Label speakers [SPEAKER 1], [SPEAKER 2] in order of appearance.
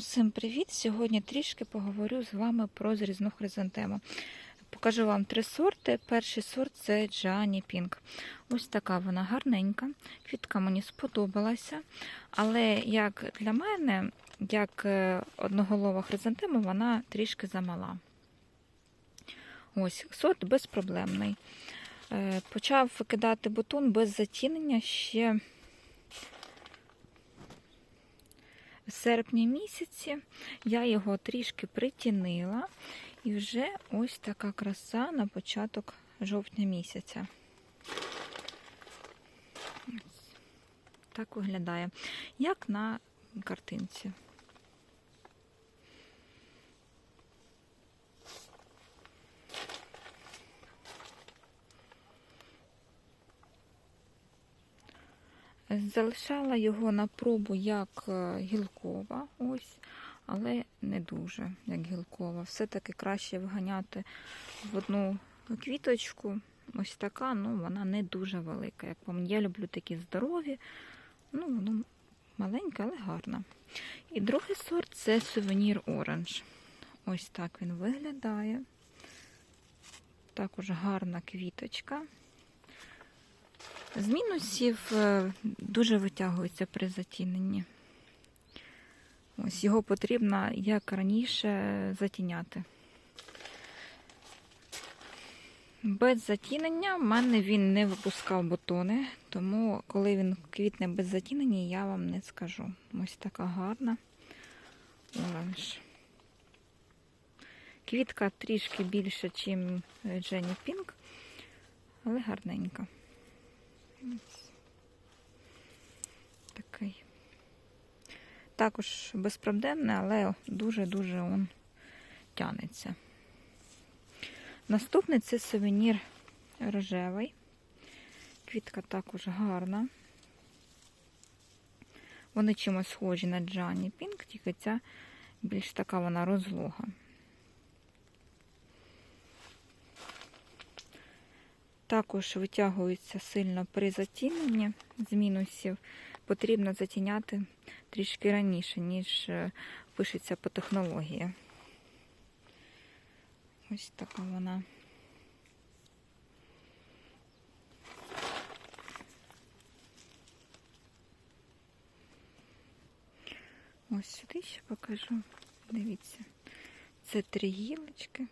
[SPEAKER 1] Усім привіт! Сьогодні трішки поговорю з вами про зрізну хризантему. Покажу вам три сорти. Перший сорт це Джані Пінк. Ось така вона гарненька. Квітка мені сподобалася. Але як для мене, як е, одноголова хризантема, вона трішки замала. Ось, сорт безпроблемний. Е, Почав викидати бутон без затінення ще в серпні місяці. Я його трішки притінила, і вже ось така краса на початок жовтня місяця. Ось Так виглядає, як на картинці. Залишала його на пробу як е, гілкова, ось, але не дуже як гілкова. Все-таки краще вганяти в одну квіточку. Ось така, ну вона не дуже велика. Як по я люблю такі здорові, ну воно маленьке, але гарна. І другий сорт це сувенір оранж. Ось так він виглядає. Також гарна квіточка. З мінусів е, дуже витягується при затіненні. Ось його потрібно, як раніше, затіняти. Без затінення в мене він не випускав бутони, тому коли він квітне без затінення, я вам не скажу. Ось така гарна оранж. Квітка трішки більше, ніж Дженні Пінк, але гарненька. Такий. Також безпроблемний, але дуже-дуже он тянеться. Наступний це сувенір рожевий. Квітка також гарна. Вони чимось схожі на Джані Пінк, тільки ця більш така вона розлога. Також витягується сильно при затіненні з мінусів. Потрібно затіняти трішки раніше, ніж е, пишеться по технології. Ось така вона. Ось сюди ще покажу. Дивіться, це три гілочки.